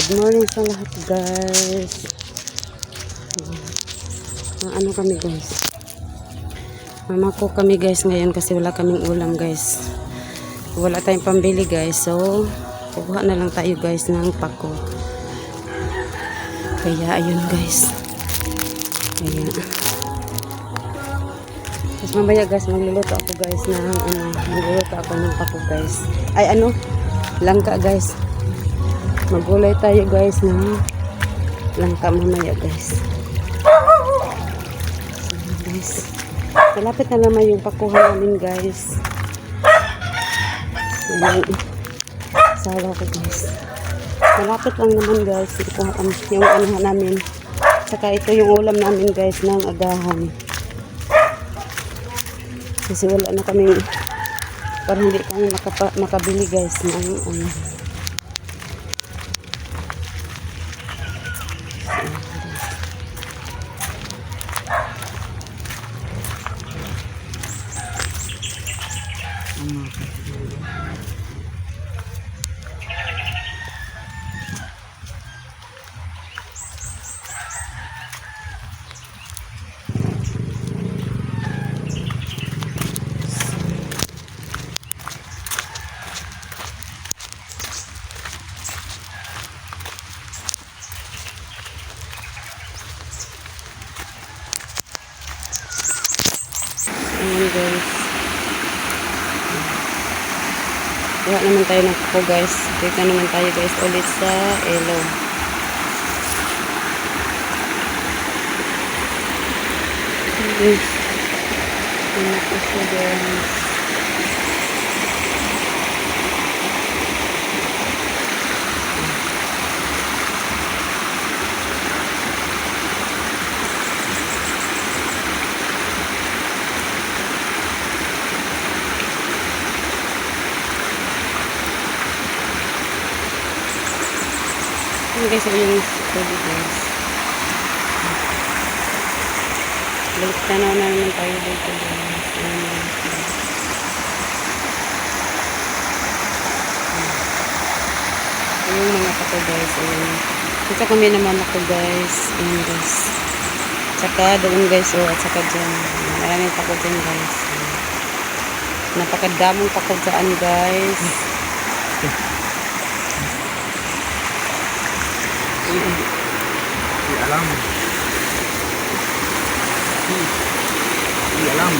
Good morning sa lahat guys. Ah, ano kami guys? Mama ko kami guys ngayon kasi wala kaming ulam guys. Wala tayong pambili guys. So, kukuha na lang tayo guys ng pako. Kaya ayun guys. Kaya. Tapos mamaya guys, magluluto ako guys ng ano, magluluto ako ng pako guys. Ay ano, langka guys. Magulay tayo guys ng langka mamaya guys. So, guys. Malapit na naman yung pakuha namin guys. Yan ang sawa ko guys. Malapit lang naman guys. Ikuha kami yung ano namin. Saka ito yung ulam namin guys ng agahan. Kasi wala na kami parang hindi kami makapa, makabili guys ng ano. Ayan guys. Kuha naman tayo ng kuko guys. Dito naman tayo guys ulit sa Elo. Ano po siya guys. Ayan guys, ayun yung guys. Balik na naman tayo dito guys. Ayan yung mga pako guys. Ayan. Dito kami naman ako guys. Ayan guys. Tsaka doon guys. Oh, at saka dyan. Maraming pako dyan guys. Napakadamong pako dyan guys. Ayan. Di alam. Di, di alam.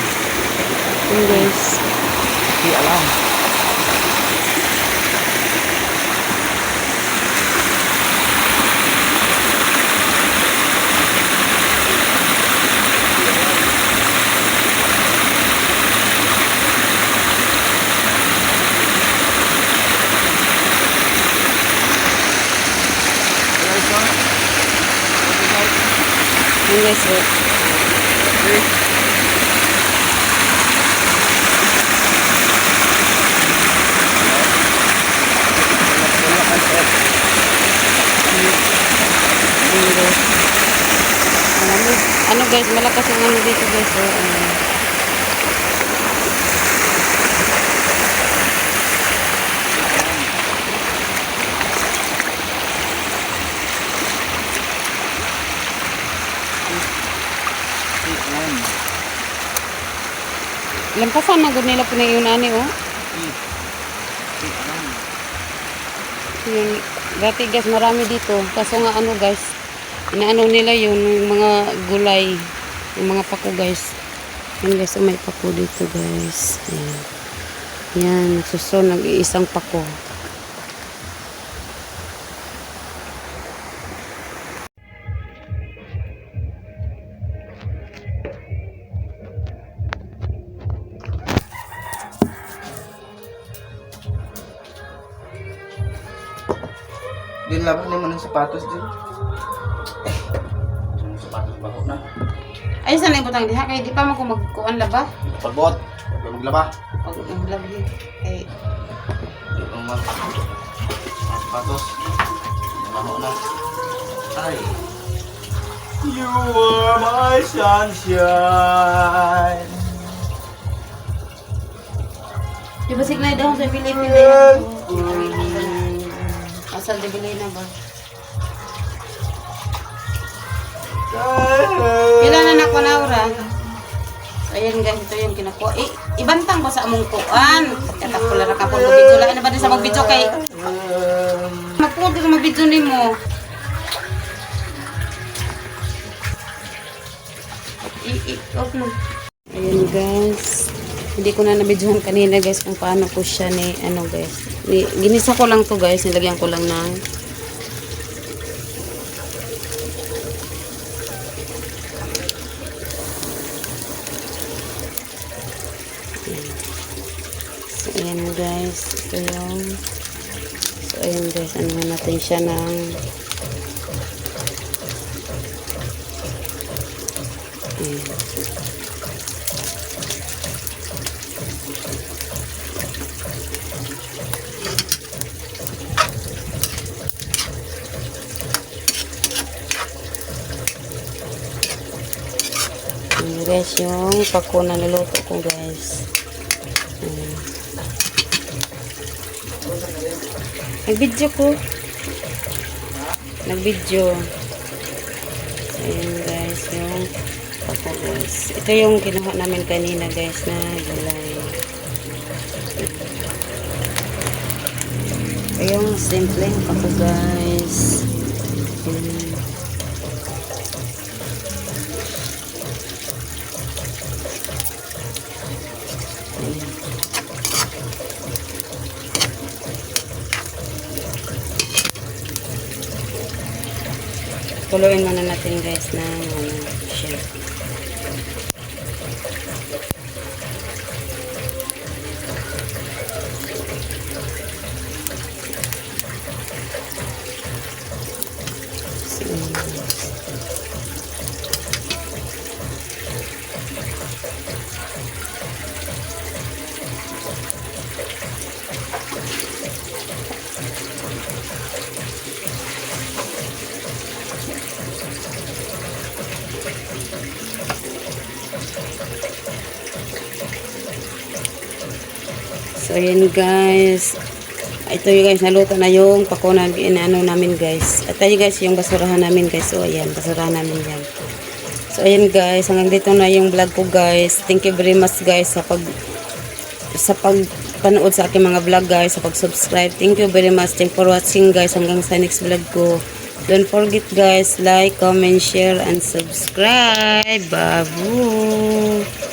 Ayan guys. Di alam. Ayan guys. Guys. Ano, guys, malakas yung ano dito guys. Oh, ano. Di alam. Lampasan na gud nila pinayunani oh. Di, di alam. Yung dati guys marami dito. Kaso nga ano guys, inaano nila yun, yung mga gulay, yung mga pako guys. Yan guys, oh, may pako dito guys. Yan. Yan, nagsusun, nag-iisang pako. Din laban mo ng sapatos din. Yung sapatos bako na. Ay, saan na butang diha? Kaya di pa mo kung magkuan laba. Pagbot. Pag maglaba. Pag maglabi. Kay, Di mo mag... sapatos. Maho na. Ay. You are my sunshine. di ba signay daw sa Pilipinas? pasal dibili na ba? Ilan na nako na ura? Ayan guys, ito yung kinakuha. I ibantang ba sa among kuan? Katakula na kapon ko video. Lain na ba din sa magbidyo kay... Magpudo sa magbidyo ni mo. I-i-off mo. Ayan guys. Hindi ko na nabidyohan kanina guys kung paano ko siya ni ano guys. Ni, ginisa ko lang to guys. Nilagyan ko lang ng So, ayan guys. Ito yung So, ayan guys. Ano natin siya ng ayan. Guys, yung pako na niluto ko guys. Ayan. Nag-video ko. Nag-video. Ayan guys, yung pako guys. Ito yung kinuha namin kanina guys na gulay. Ito yung simple pako guys. Ayan. Kuluin muna natin guys na ano siya. So, ayan guys. Ito yung guys, naluto na yung pako na inaano namin guys. At tayo guys, yung basurahan namin guys. So, ayan, basurahan namin yan. So, ayan guys, hanggang dito na yung vlog ko guys. Thank you very much guys sa pag sa pagpanood sa aking mga vlog guys, sa pag-subscribe. Thank you very much. Thank for watching guys hanggang sa next vlog ko. Don't forget guys, like, comment, share, and subscribe. Babu!